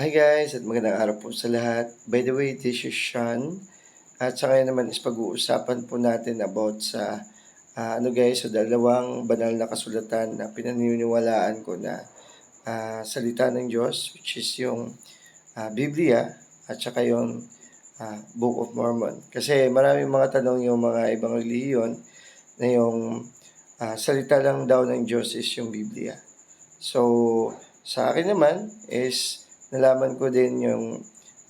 Hi guys, at magandang araw po sa lahat. By the way, this is Sean. At sa ngayon naman is pag-uusapan po natin about sa ah, ano guys, so dalawang banal na kasulatan na pinaniniwalaan ko na ah, salita ng Diyos, which is yung ah, Biblia at saka yung ah, Book of Mormon. Kasi maraming mga tanong yung mga ibang relihiyon na yung ah, salita lang daw ng Diyos is yung Biblia. So, sa akin naman is nalaman ko din yung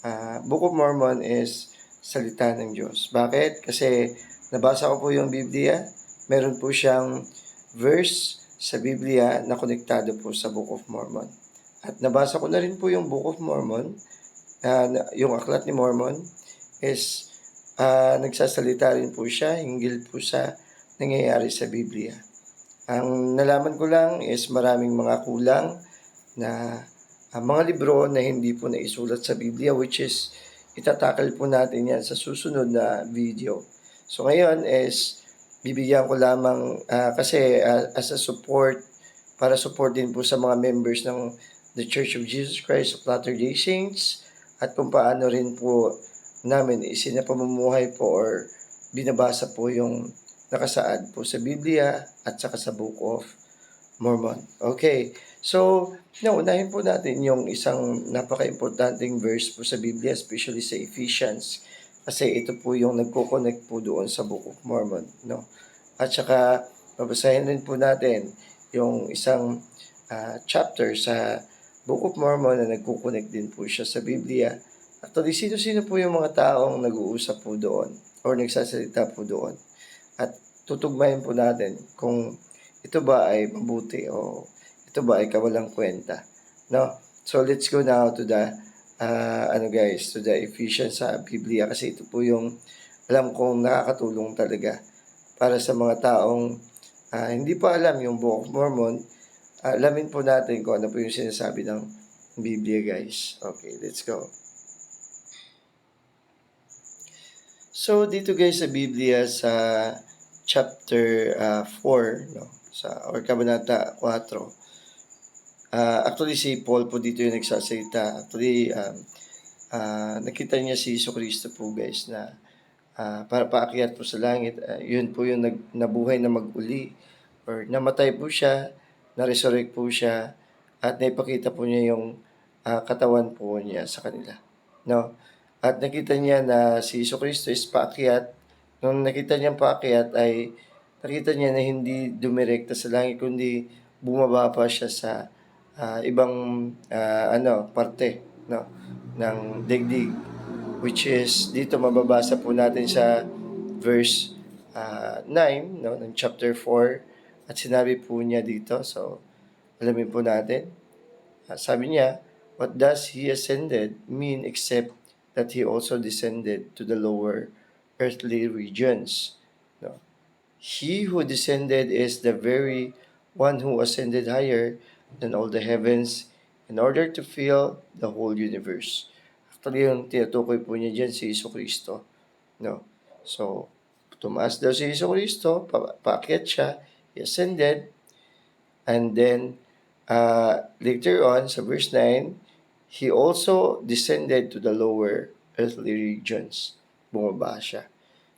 ah, Book of Mormon is salita ng Diyos. Bakit? Kasi nabasa ko po yung Biblia, meron po siyang verse sa Biblia na konektado po sa Book of Mormon. At nabasa ko na rin po yung Book of Mormon, na- yung Aklat ni Mormon, is ah, nagsasalita rin po siya, hinggil po sa nangyayari sa Biblia. Ang nalaman ko lang is maraming mga kulang na ah, mga libro na hindi po naisulat sa Biblia which is itatakal po natin yan sa susunod na video. So ngayon is bibigyan ko lamang ah, kasi ah, as a support para support din po sa mga members ng The Church of Jesus Christ of Latter-day Saints at kung paano rin po namin isinapamumuhay po or binabasa po yung nakasaad po sa Biblia at saka sa Book of Mormon. Okay, so naunahin po natin yung isang napaka-importanting verse po sa Biblia, especially sa Ephesians. Kasi ito po yung nagko-connect po doon sa Book of Mormon. No? At saka, babasahin rin po natin yung isang ah, chapter sa Book of Mormon na nagko-connect din po siya sa Biblia. Actually, sino-sino po yung mga taong nag-uusap po doon or nagsasalita po doon. At tutugmayin po natin kung ito ba ay mabuti o ito ba ay kawalang kwenta. No? So let's go now to the uh, ano guys, to the Ephesians sa Biblia kasi ito po yung alam kong nakakatulong talaga para sa mga taong ah, hindi pa alam yung Book of Mormon. ah, alamin po natin kung ano po yung sinasabi ng Biblia guys. Okay, let's go. So dito guys sa Biblia sa chapter ah, 4 no sa or kabanata 4 Ah, actually si Paul po dito yung nagsasalita. Actually um, ah, nakita niya si Iso Cristo po guys na ah, para paakyat po sa langit. Ah, yun po yung nag, nabuhay na maguli or namatay po siya na-resurrect po siya at naipakita po niya yung ah, katawan po niya sa kanila no? At nakita niya na si Iso Cristo is paakyat. Nung nakita niya paakyat ay nakita niya na hindi dumirekta sa langit kundi bumaba pa siya sa ah, ibang ah, ano parte no ng digdig which is dito mababasa po natin sa verse ah, 9 no ng chapter 4 at sinabi po niya dito so alamin po natin. Ah, sabi niya what does he ascended mean except that he also descended to the lower earthly regions he who descended is the very one who ascended higher than all the heavens in order to fill the whole universe. Actually, yung tinutukoy po niya dyan si Iso Kristo. No? So, tumaas daw si Iso Kristo, pa paakyat siya, he ascended, and then, uh, later on, sa verse 9, he also descended to the lower earthly regions. Bumaba siya.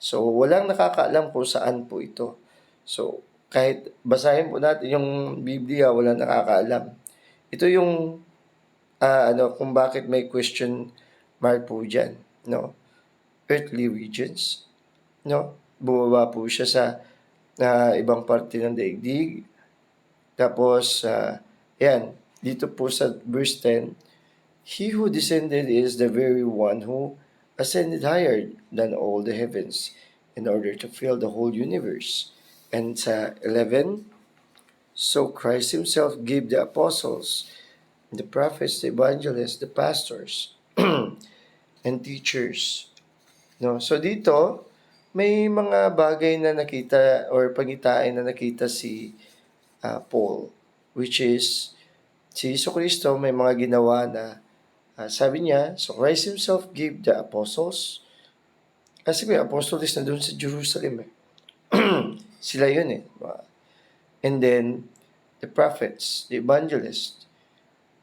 So, walang nakakaalam kung saan po ito. So, kahit basahin po natin yung Biblia, walang nakakaalam. Ito yung ah, ano kung bakit may question mark po diyan, no? Earthly regions, no? Bumaba po siya sa na ibang parte ng daigdig. Tapos ah, yan, dito po sa verse 10, He who descended is the very one who ascended higher than all the heavens in order to fill the whole universe. And sa 11, so Christ himself gave the apostles, the prophets, the evangelists, the pastors, and teachers. No? So dito, may mga bagay na nakita or pangitain na nakita si ah, Paul, which is si Iso Kristo may mga ginawa na ah, sabi niya, so Christ himself gave the apostles, kasi may apostles na doon sa Jerusalem eh. Sila yun eh. And then, the prophets, the evangelists,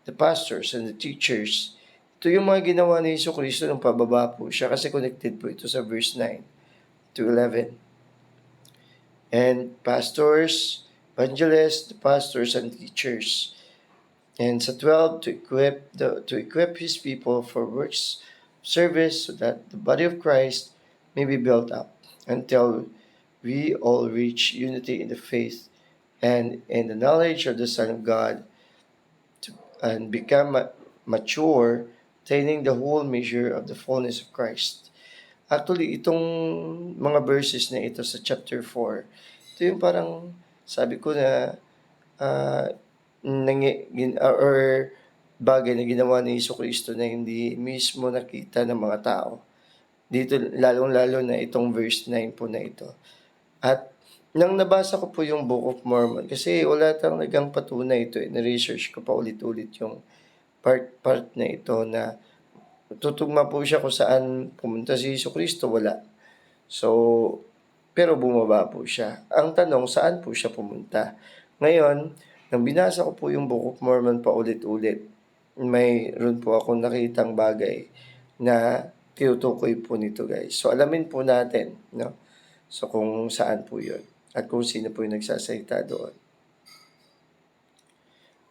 the pastors, and the teachers, ito yung mga ginawa ni Yesu Cristo nung pababa po siya kasi connected po ito sa verse 9 to 11. And pastors, evangelists, pastors, and teachers. And sa 12, to equip, the, to equip His people for works service so that the body of Christ may be built up until we all reach unity in the faith and in the knowledge of the Son of God to, and become ma- mature, attaining the whole measure of the fullness of Christ. Actually, itong mga verses na ito sa chapter 4, ito yung parang sabi ko na uh, nangi, gin, or bagay na ginawa ni Iso Kristo na hindi mismo nakita ng mga tao. Dito, lalong-lalo na itong verse 9 po na ito. At nang nabasa ko po yung Book of Mormon, kasi wala tang nagang patunay ito, eh, na-research ko pa ulit-ulit yung part-part na ito na tutugma po siya kung saan pumunta si Yesu Kristo, wala. So, pero bumaba po siya. Ang tanong, saan po siya pumunta? Ngayon, nang binasa ko po yung Book of Mormon pa ulit-ulit, mayroon po akong nakitang bagay na tinutukoy po nito guys. So, alamin po natin, no? So, kung saan po yun at kung sino po yung nagsasalita doon.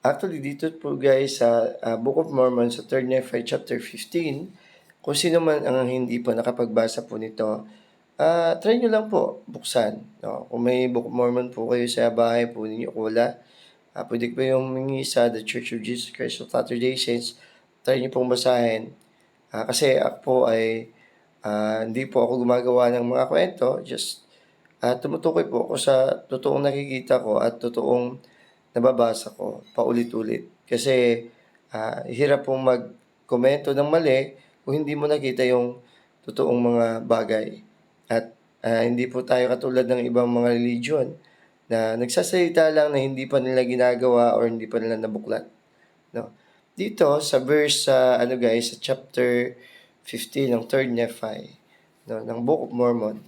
Actually, dito po guys sa uh, Book of Mormon sa 3 Nephi chapter 15, kung sino man ang hindi po nakapagbasa po nito, uh, try nyo lang po buksan. No? Kung may Book of Mormon po kayo sa bahay po ninyo, wala, uh, pwede po yung mingi sa The Church of Jesus Christ of Latter-day Saints, try nyo pong basahin. Uh, kasi ako po ay uh, hindi po ako gumagawa ng mga kwento, just uh, tumutukoy po ako sa totoong nakikita ko at totoong nababasa ko paulit-ulit. Kasi uh, hirap pong mag-komento ng mali kung hindi mo nakita yung totoong mga bagay. At uh, hindi po tayo katulad ng ibang mga religion na nagsasalita lang na hindi pa nila ginagawa or hindi pa nila nabuklat. No? Dito sa verse sa uh, ano guys, sa chapter 15 ng 3rd Nephi no, ng Book of Mormon.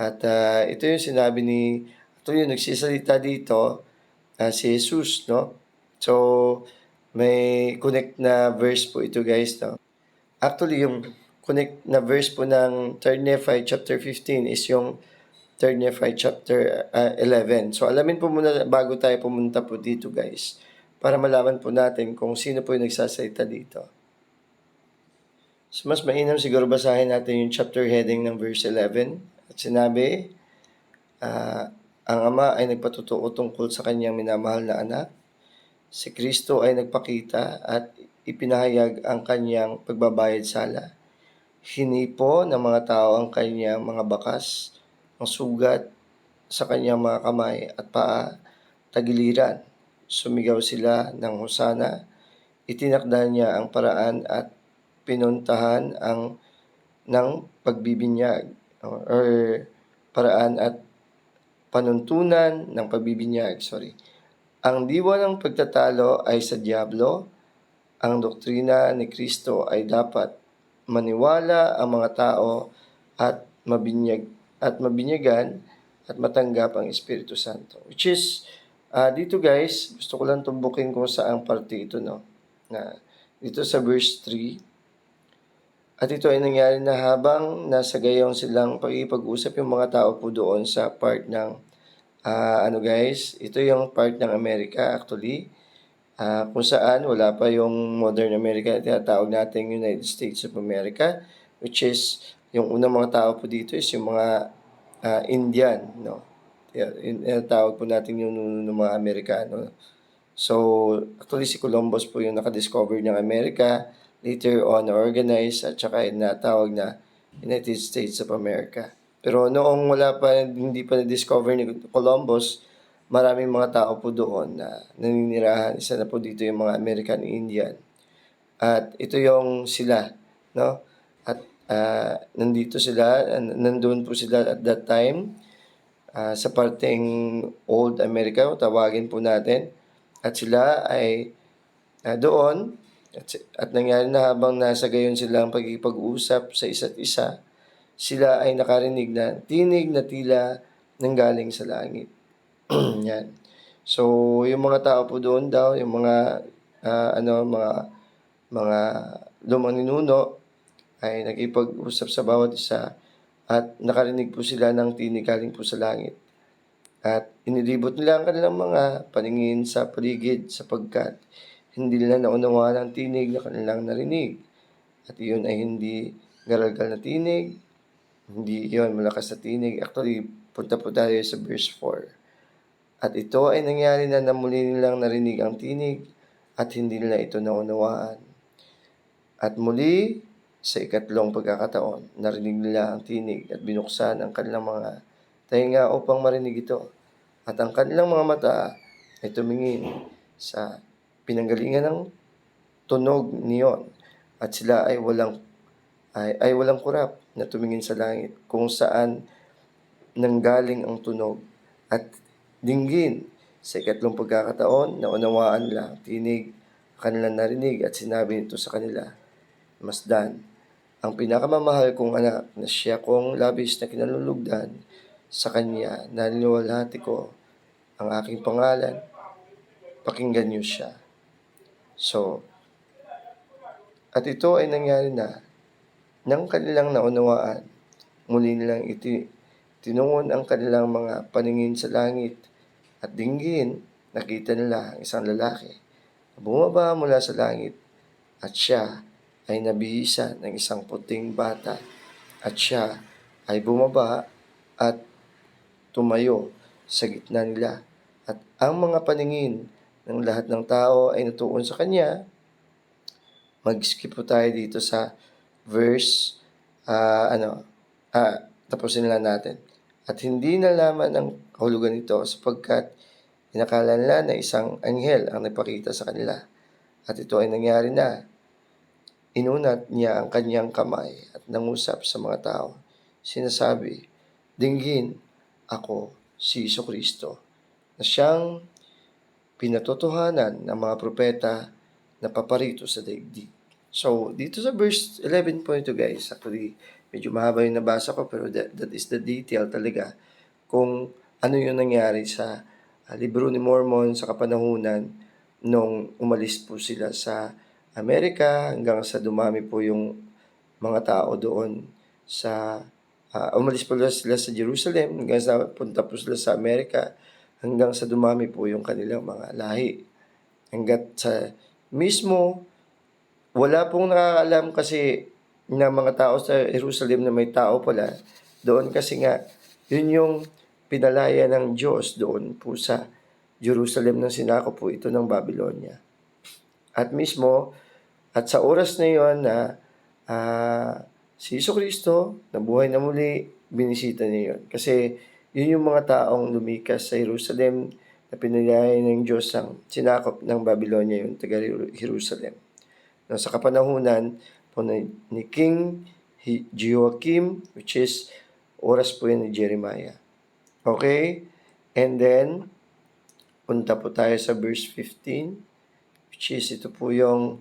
At uh, ito yung sinabi ni ito yung nagsisalita dito uh, si Jesus, no? So, may connect na verse po ito guys, no? Actually, yung connect na verse po ng 3 Nephi chapter 15 is yung 3 Nephi chapter uh, 11. So, alamin po muna bago tayo pumunta po dito guys para malaman po natin kung sino po yung nagsasalita dito. So, mas mainam siguro basahin natin yung chapter heading ng verse 11. At sinabi, uh, ang Ama ay nagpatutuo tungkol sa kanyang minamahal na anak. Si Kristo ay nagpakita at ipinahayag ang kanyang pagbabayad sala. Hinipo ng mga tao ang kanyang mga bakas, ang sugat sa kanyang mga kamay at paa, tagiliran. Sumigaw sila ng husana, itinakda niya ang paraan at pinuntahan ang ng pagbibinyag or paraan at panuntunan ng pagbibinyag. Sorry. Ang diwa ng pagtatalo ay sa Diablo. Ang doktrina ni Kristo ay dapat maniwala ang mga tao at mabinyag at mabinyagan at matanggap ang Espiritu Santo. Which is uh, dito guys, gusto ko lang tumbukin kung saang parte ito no. Na dito sa verse 3 at ito ay nangyari na habang nasa gayon silang pag-iipag-usap yung mga tao po doon sa part ng uh, ano guys, ito yung part ng Amerika actually. Uh, kung saan wala pa yung modern America na tinatawag natin United States of America which is yung unang mga tao po dito is yung mga uh, Indian, no? Tawag po natin yung ng mga Amerikano. So, actually si Columbus po yung nakadiscover ng Amerika later on organized at saka natawag na United States of America. Pero noong wala pa, hindi pa na-discover ni Columbus, maraming mga tao po doon na naninirahan. Isa na po dito yung mga American Indian. At ito yung sila, no? Uh, nandito sila, nandun po sila at that time uh, sa parteng Old America, tawagin po natin. At sila ay uh, doon, at, at nangyari na habang nasa gayon silang pagkipag-usap sa isa't isa, sila ay nakarinig na tinig na tila nanggaling sa langit. Yan. So, yung mga tao po doon daw, yung mga uh, ano, mga mga lumang ninuno ay nagipag-usap sa bawat isa at nakarinig po sila ng tinig galing po sa langit. At inilibot nila ang kanilang mga paningin sa paligid sapagkat hindi nila naunawaan ang tinig na kanilang narinig. At iyon ay hindi garagal na tinig, hindi iyon malakas na tinig. Actually, punta po tayo sa verse 4. At ito ay nangyari na na muli nilang narinig ang tinig at hindi nila ito naunawaan. At muli, sa ikatlong pagkakataon, narinig nila ang tinig at binuksan ang kanilang mga tainga upang marinig ito. At ang kanilang mga mata ay tumingin sa pinanggalingan ng tunog niyon at sila ay walang ay, ay walang kurap na tumingin sa langit kung saan nanggaling ang tunog at dinggin sa ikatlong pagkakataon na unawaan nila ang tinig kanilang narinig at sinabi nito sa kanila Masdan, ang pinakamamahal kong anak na siya kong labis na kinalulugdan sa kanya na niluwalhati ko ang aking pangalan, pakinggan niyo siya. So, at ito ay nangyari na nang kanilang naunawaan, muli nilang iti, tinungon ang kanilang mga paningin sa langit at dinggin, nakita nila ang isang lalaki na bumaba mula sa langit at siya ay nabihisa ng isang puting bata at siya ay bumaba at tumayo sa gitna nila at ang mga paningin ng lahat ng tao ay natuon sa kanya. Mag-skip po tayo dito sa verse ah, ano ah, tapusin lang natin. At hindi nalaman ang kahulugan nito sapagkat inakala nila na isang anghel ang nagpakita sa kanila. At ito ay nangyari na Inunat niya ang kanyang kamay at nangusap sa mga tao. Sinasabi, Dinggin, ako si Iso Kristo, na siyang pinatotohanan ng mga propeta na paparito sa daigdig. So, dito sa verse 11.2 guys, actually, medyo mahaba yung nabasa ko, pero that, that is the detail talaga kung ano yung nangyari sa uh, libro ni Mormon sa kapanahunan nung umalis po sila sa Amerika hanggang sa dumami po yung mga tao doon sa uh, umalis po sila sa Jerusalem hanggang sa punta po sila sa Amerika hanggang sa dumami po yung kanilang mga lahi. Hanggat sa mismo wala pong nakakaalam kasi na mga tao sa Jerusalem na may tao pala doon kasi nga yun yung pinalaya ng Diyos doon po sa Jerusalem nang sinako po ito ng Babylonia. At mismo, at sa oras na yon na uh, si Iso Kristo, nabuhay na muli, binisita niya yon. Kasi yun yung mga taong lumikas sa Jerusalem na pinalaya ng Diyos ang sinakop ng Babylonia yung taga Jerusalem. No, sa kapanahunan po ni, ni King Joachim, which is oras po yun ni Jeremiah. Okay? And then, punta po tayo sa verse 15 is ito po yung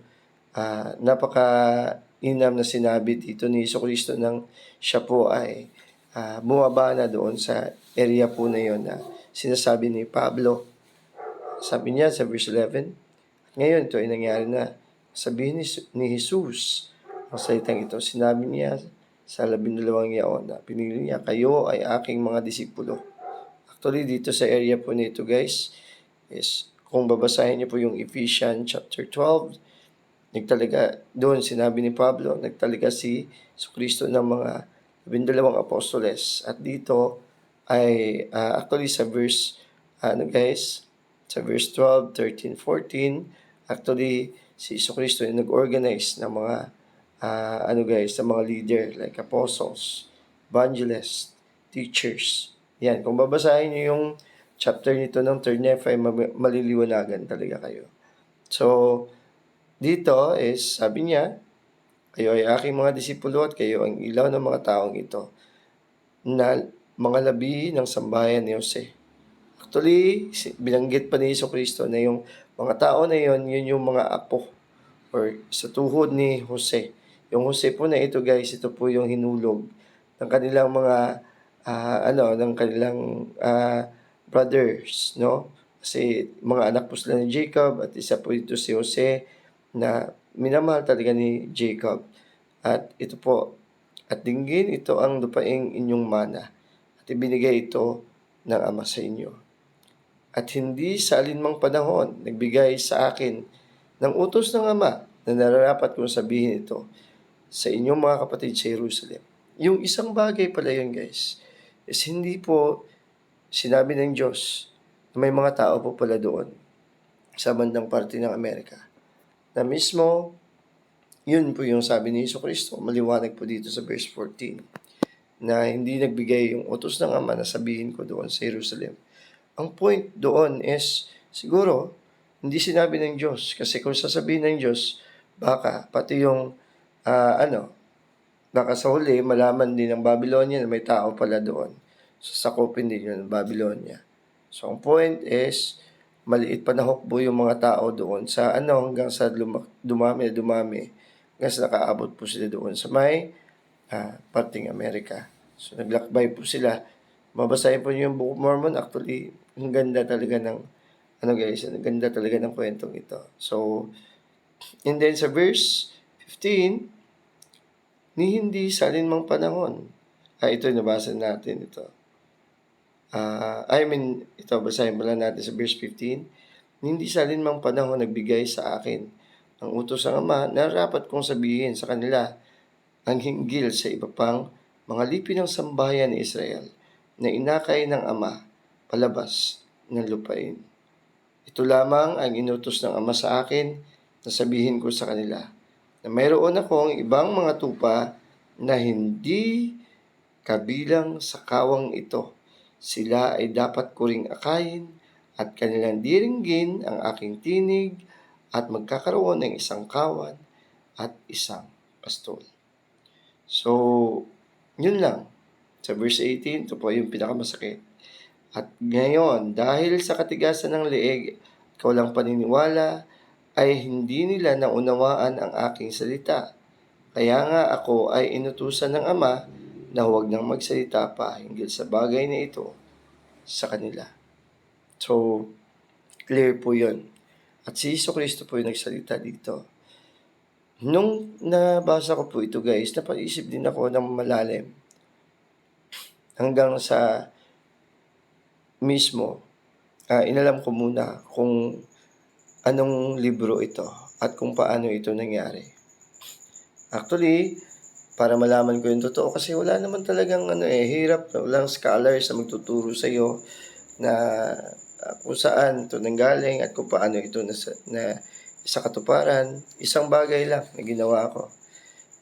uh, napaka-inam na sinabi dito ni Iso Kristo nang siya po ay uh, bumaba na doon sa area po na yon na sinasabi ni Pablo. Sabi niya sa verse 11, ngayon ito ay nangyari na. Sabihin ni, ni Jesus, ang salitang ito, sinabi niya sa labindalawang yaon na pinili niya, kayo ay aking mga disipulo. Actually, dito sa area po nito guys, is kung babasahin niyo po yung Ephesians chapter 12, nagtalaga, doon sinabi ni Pablo, nagtalaga si Kristo ng mga labindalawang apostoles. At dito ay uh, actually sa verse, ano guys, sa verse 12, 13, 14, actually si Iso Kristo ay nag-organize ng mga uh, ano guys, ng mga leader like apostles, evangelists, teachers. Yan, kung babasahin niyo yung chapter nito ng third Nephi, maliliwanagan talaga kayo. So, dito is, sabi niya, kayo ay aking mga disipulo at kayo ang ilaw ng mga taong ito na mga labi ng sambayan ni Jose. Actually, binanggit pa ni Iso Kristo na yung mga tao na yon yun yung mga apo or sa tuhod ni Jose. Yung Jose po na ito guys, ito po yung hinulog ng kanilang mga uh, ano, ng kanilang uh, brothers, no? Kasi mga anak po sila ni Jacob at isa po ito si Jose na minamahal talaga ni Jacob. At ito po, at dinggin ito ang lupaing inyong mana, at ibinigay ito ng Ama sa inyo. At hindi sa alinmang panahon nagbigay sa akin ng utos ng Ama na nararapat kong sabihin ito sa inyong mga kapatid sa Jerusalem. Yung isang bagay pala yun guys, is hindi po sinabi ng Diyos na may mga tao po pala doon sa bandang parte ng Amerika na mismo yun po yung sabi ni Yesu Kristo. Maliwanag po dito sa verse 14 na hindi nagbigay yung utos ng Ama na sabihin ko doon sa Jerusalem. Ang point doon is siguro hindi sinabi ng Diyos kasi kung sasabihin ng Diyos baka pati yung ah, ano baka sa huli malaman din ng Babylonia na may tao pala doon. So sakupin din yun ng Babylonia. So ang point is maliit pa na hukbo yung mga tao doon sa ano hanggang sa luma- dumami dumami hanggang sa nakaabot po sila doon sa may ah, parting Amerika. So naglakbay po sila. Mabasahin po niyo yung Book of Mormon. Actually, ang ganda talaga ng ano guys, ang ganda talaga ng kwentong ito. So, and then sa verse 15, ni hindi sa alinmang panahon. Ah, ito nabasa natin ito. Ah, I mean, ito basahin pala natin sa verse 15. Hindi sa alinmang panahon nagbigay sa akin ang utos ng Ama na rapat kong sabihin sa kanila ang hinggil sa iba pang mga lipi ng sambahayan ni Israel na inakay ng Ama palabas ng lupain. Ito lamang ang inutos ng Ama sa akin na sabihin ko sa kanila na mayroon akong ibang mga tupa na hindi kabilang sa kawang ito. Sila ay dapat ko ring akayin at kanilang diringgin ang aking tinig at magkakaroon ng isang kawan at isang pastol. So, yun lang. Sa verse 18, ito po yung pinakamasakit. At ngayon, dahil sa katigasan ng leeg at walang paniniwala, ay hindi nila naunawaan ang aking salita. Kaya nga ako ay inutusan ng Ama na huwag nang magsalita pa hinggil sa bagay na ito sa kanila. So, clear po yun. At si Iso Kristo po yung nagsalita dito. Nung nabasa ko po ito guys, napaisip din ako ng malalim. Hanggang sa mismo, ah, inalam ko muna kung anong libro ito at kung paano ito nangyari. Actually, para malaman ko yung totoo kasi wala naman talagang ano eh, hirap, walang scholars na magtuturo sa iyo na ah, kung saan ito nanggaling at kung paano ito na, na sa katuparan. Isang bagay lang na ginawa ko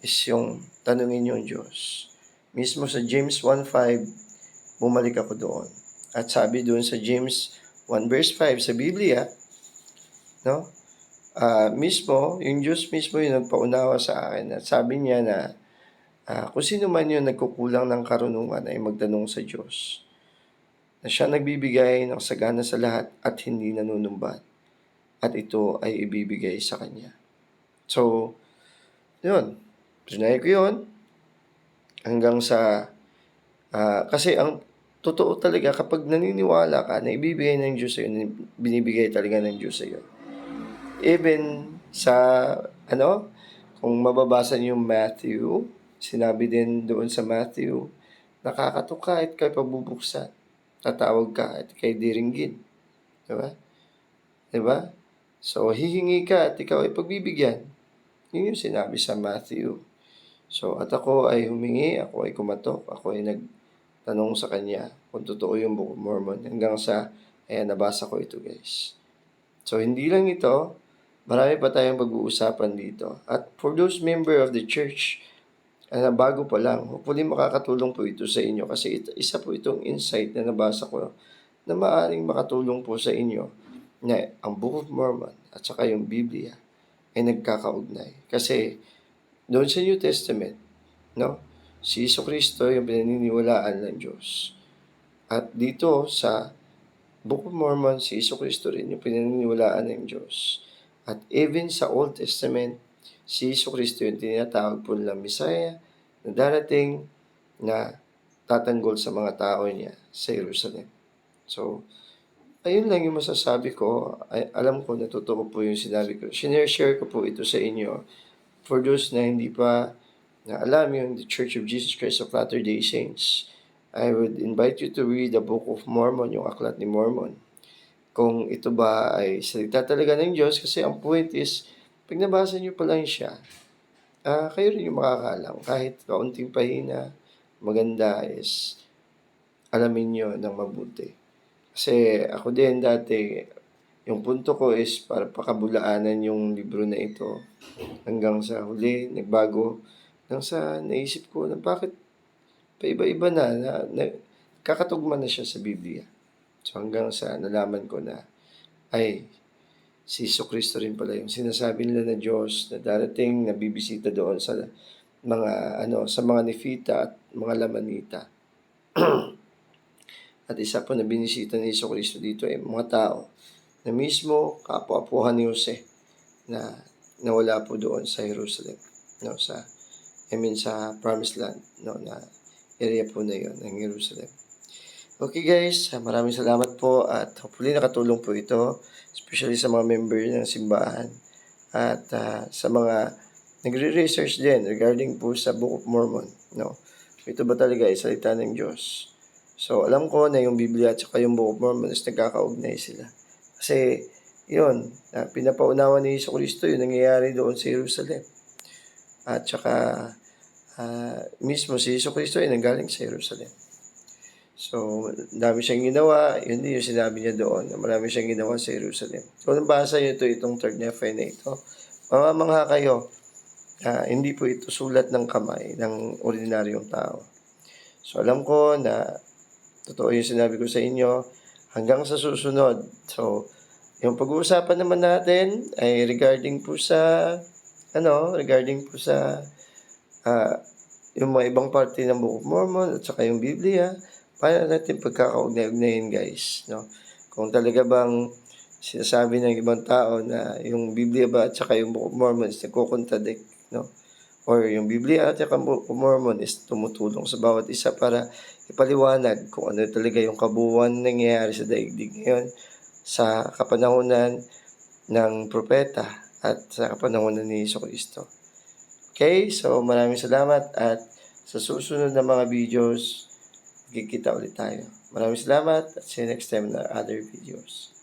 is yung tanungin yung Diyos. Mismo sa James 1.5, bumalik ako doon. At sabi doon sa James 1 verse 5 sa Biblia, no? Ah, mismo, yung Diyos mismo yung nagpaunawa sa akin at sabi niya na ah, kung sino man yung nagkukulang ng karunungan ay magtanong sa Diyos. Na siya nagbibigay ng sagana sa lahat at hindi nanunumbat. At ito ay ibibigay sa Kanya. So, yun. Trinay ko yun. Hanggang sa, ah, kasi ang totoo talaga kapag naniniwala ka na ibibigay ng Diyos sa'yo, binibigay talaga ng Diyos sa'yo. Even sa, ano, kung mababasa niyo Matthew, sinabi din doon sa Matthew, nakakatok ka at kay pabubuksan. Tatawag ka at kay diringgin. Diba? Diba? So, hihingi ka at ikaw ay pagbibigyan. Yun yung sinabi sa Matthew. So, at ako ay humingi, ako ay kumatok, ako ay nagtanong sa kanya kung totoo yung Book of Mormon. Hanggang sa, ayan, nabasa ko ito guys. So, hindi lang ito, marami pa tayong pag-uusapan dito. At for those member of the church, na bago pa lang, hopefully makakatulong po ito sa inyo kasi isa po itong insight na nabasa ko na maaaring makatulong po sa inyo na ang Book of Mormon at saka yung Biblia ay nagkakaugnay. Kasi doon sa New Testament, no, si Iso Kristo yung pinaniniwalaan ng Diyos. At dito sa Book of Mormon, si Iso Kristo rin yung pinaniniwalaan ng Diyos. At even sa Old Testament, si Iso Kristo yung tinatawag po nilang Messiah na darating na tatanggol sa mga tao niya sa Jerusalem. So, ayun lang yung masasabi ko. Ay, alam ko na totoo po yung sinabi ko. Sinare-share ko po ito sa inyo for those na hindi pa na alam yung The Church of Jesus Christ of Latter-day Saints. I would invite you to read the Book of Mormon, yung Aklat ni Mormon. Kung ito ba ay salita talaga ng Diyos kasi ang point is, pag nabasa niyo pa lang siya, ah kayo rin yung makakalam. Kahit kaunting pahina, maganda is alamin nyo ng mabuti. Kasi ako din dati, yung punto ko is para pakabulaanan yung libro na ito. Hanggang sa huli, nagbago. Hanggang sa naisip ko na bakit paiba-iba na, na, na kakatugma na siya sa Biblia. So hanggang sa nalaman ko na, ay, si Iso Kristo rin pala yung sinasabi nila na Diyos na darating na bibisita doon sa mga ano sa mga nifita at mga lamanita. at isa po na binisita ni Iso Kristo dito ay mga tao na mismo kapwa-apuhan ni Jose na nawala po doon sa Jerusalem. No, sa I mean sa Promised Land, no, na area po na yon ng Jerusalem. Okay guys, maraming salamat po at hopefully nakatulong po ito, especially sa mga member ng simbahan at ah, sa mga nagre-research din regarding po sa Book of Mormon. No? Ito ba talaga ay salita ng Diyos? So, alam ko na yung Biblia at saka yung Book of Mormon is nagkakaugnay sila. Kasi, yun, uh, pinapaunawa ni Yesu Kristo yung nangyayari doon sa Jerusalem. At saka, ah, mismo si Yesu Kristo ay nanggaling sa Jerusalem. So, dami siyang ginawa. Yun din yung sinabi niya doon. na Marami siyang ginawa sa Jerusalem. So, nabasa niyo ito, itong third Nephi na ito. Mamamangha kayo. Ah, hindi po ito sulat ng kamay ng ordinaryong tao. So, alam ko na totoo yung sinabi ko sa inyo hanggang sa susunod. So, yung pag-uusapan naman natin ay regarding po sa ano, regarding po sa ah, yung mga ibang parte ng Book of Mormon at saka yung Biblia, paano natin pagkakaugnay-ugnayin guys, no? Kung talaga bang sinasabi ng ibang tao na yung Biblia ba at saka yung Book of Mormon is nagkocontradict, no? Or yung Biblia at saka Book of Mormon is tumutulong sa bawat isa para ipaliwanag kung ano talaga yung kabuuan nangyayari sa daigdig ngayon sa kapanahonan ng propeta at sa kapanahonan ni Yesu Kristo. Okay, so maraming salamat at sa susunod na mga videos, Magkikita ulit tayo. Maraming salamat at see you next time na other videos.